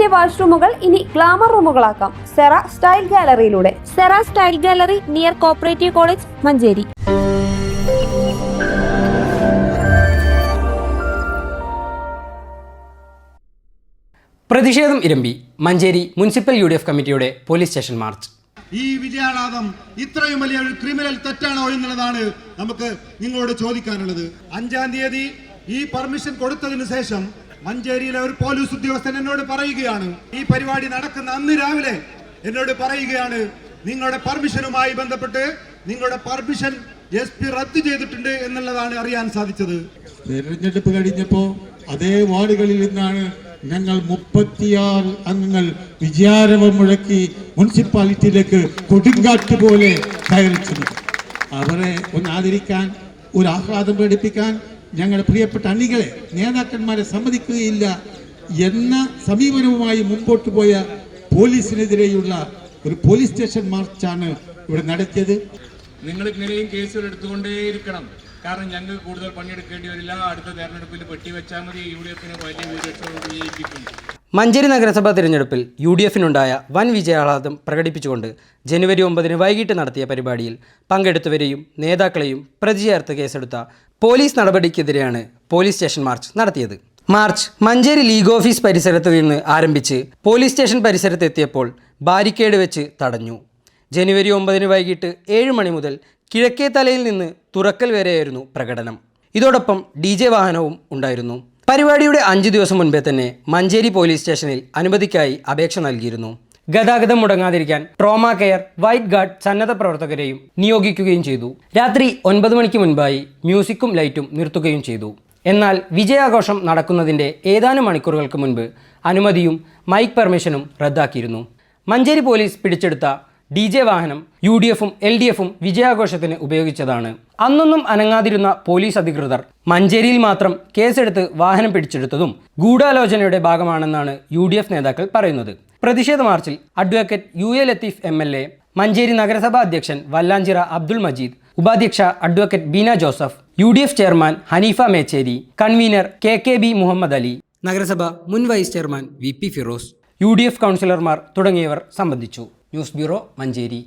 വാഷ്റൂമുകൾ ഇനി ഗ്ലാമർ റൂമുകളാക്കാം. Cera style ഗാലറിയിലൂടെ. Sera style gallery near cooperative college Manjeri. പ്രതിഷേധം ഇരമ്പി Manjeri municipal U D F കമ്മിറ്റിയുടെ police station march. ഈ വിജയാളാദം ഇത്രയും വലിയ ഒരു ക്രിമിനൽ തെറ്റാണോ എന്നുള്ളതാണ് നമുക്ക് നിങ്ങളോട് ചോദിക്കാനുള്ളത്. അഞ്ചാം തീയതി ഈ പെർമിഷൻ കൊടുത്തതിന് ശേഷം മഞ്ചേരിയിലെ ഒരു പോലീസ് ഉദ്യോഗസ്ഥൻ എന്നോട് പറയുകയാണ് ഈ പരിപാടി നടക്കുന്ന അന്ന് രാവിലെ എന്നോട് പറയുകയാണ് നിങ്ങളുടെ പെർമിഷനുമായി ബന്ധപ്പെട്ട് നിങ്ങളുടെ പെർമിഷൻ എസ് പി റദ്ദു ചെയ്തിട്ടുണ്ട് എന്നുള്ളതാണ് അറിയാൻ സാധിച്ചത്. തെരഞ്ഞെടുപ്പ് കഴിഞ്ഞപ്പോ അതേ വാർഡുകളിൽ നിന്നാണ് ഞങ്ങൾ മുപ്പത്തിയാറ് അംഗങ്ങൾ വിജയാരവം മുഴക്കി മുനിസിപ്പാലിറ്റിയിലേക്ക് കൊടുങ്കാറ്റ് പോലെ കയറിച്ചത്. അവരെ ഒന്ന് ആദരിക്കാൻ ഒരു ആഹ്ലാദം പ്രകടിപ്പിക്കാൻ ഞങ്ങളുടെ പ്രിയപ്പെട്ട അണികളെ നേതാക്കന്മാരെ സമ്മതിക്കുകയില്ല എന്ന സമീപനവുമായി മുമ്പോട്ട് പോയ പോലീസിനെതിരെയുള്ള ഒരു പോലീസ് സ്റ്റേഷൻ മാർച്ചാണ് ഇവിടെ നടത്തിയത്. നിങ്ങൾ ഇങ്ങനെയും കേസുകൾ എടുത്തുകൊണ്ടേയിരിക്കണം. കാരണം ഞങ്ങൾക്ക് കൂടുതൽ പണിയെടുക്കേണ്ടി വരില്ല. അടുത്ത തെരഞ്ഞെടുപ്പിൽ പെട്ടി വെച്ചാൽ മതി. യു ഡി എഫിന് വലിയ ഭൂരിപക്ഷം വിജയിപ്പിക്കും മഞ്ചേരി നഗരസഭാ തിരഞ്ഞെടുപ്പിൽ യു ഡി എഫിനുണ്ടായ വൻ വിജയാഹ്ലാദം പ്രകടിപ്പിച്ചുകൊണ്ട് ജനുവരി ഒമ്പതിന് വൈകിട്ട് നടത്തിയ പരിപാടിയിൽ പങ്കെടുത്തവരെയും നേതാക്കളെയും പ്രതി ചേർത്ത് കേസെടുത്ത പോലീസ് നടപടിക്കെതിരെയാണ് പോലീസ് സ്റ്റേഷൻ മാർച്ച് നടത്തിയത്. മാർച്ച് മഞ്ചേരി ലീഗ് ഓഫീസ് പരിസരത്ത് നിന്ന് ആരംഭിച്ച് പോലീസ് സ്റ്റേഷൻ പരിസരത്ത് എത്തിയപ്പോൾ ബാരിക്കേഡ് വെച്ച് തടഞ്ഞു. ജനുവരി ഒമ്പതിന് വൈകിട്ട് ഏഴ് മണി മുതൽ കിഴക്കേ തലയിൽ നിന്ന് തുറക്കൽ വരെയായിരുന്നു പ്രകടനം. ഇതോടൊപ്പം ഡി ജെ വാഹനവും ഉണ്ടായിരുന്നു. പരിപാടിയുടെ അഞ്ച് ദിവസം മുൻപേ തന്നെ മഞ്ചേരി പോലീസ് സ്റ്റേഷനിൽ അനുമതിക്കായി അപേക്ഷ നൽകിയിരുന്നു. ഗതാഗതം മുടങ്ങാതിരിക്കാൻ ട്രോമ കെയർ വൈറ്റ് ഗാർഡ് സന്നദ്ധ പ്രവർത്തകരെയും നിയോഗിക്കുകയും ചെയ്തു. രാത്രി ഒൻപത് മണിക്ക് മുൻപായി മ്യൂസിക്കും ലൈറ്റും നിർത്തുകയും ചെയ്തു. എന്നാൽ വിജയാഘോഷം നടക്കുന്നതിന്റെ ഏതാനും മണിക്കൂറുകൾക്ക് മുൻപ് അനുമതിയും മൈക്ക് പെർമിഷനും റദ്ദാക്കിയിരുന്നു. മഞ്ചേരി പോലീസ് പിടിച്ചെടുത്ത ഡി ജെ വാഹനം യു ഡി എഫും എൽ ഡി എഫും വിജയാഘോഷത്തിന് ഉപയോഗിച്ചതാണ്. അന്നൊന്നും അനങ്ങാതിരുന്ന പോലീസ് അധികൃതർ മഞ്ചേരിയിൽ മാത്രം കേസെടുത്ത് വാഹനം പിടിച്ചെടുത്തതും ഗൂഢാലോചനയുടെ ഭാഗമാണെന്നാണ് യു നേതാക്കൾ പറയുന്നത്. പ്രതിഷേധ മാർച്ചിൽ advocate U A Latheef M L A Manjeri നഗരസഭാ അധ്യക്ഷൻ Vallanchira Abdul Majeed ഉപാധ്യക്ഷ advocate Beena Joseph U D F chairman Haneefa Mecheri convener K K B Muhammad Ali നഗരസഭ മുൻ vice chairman V P Firoz U D F കൗൺസിലർമാർ തുടങ്ങിയവർ സംബന്ധിച്ചു. News bureau Manjeri.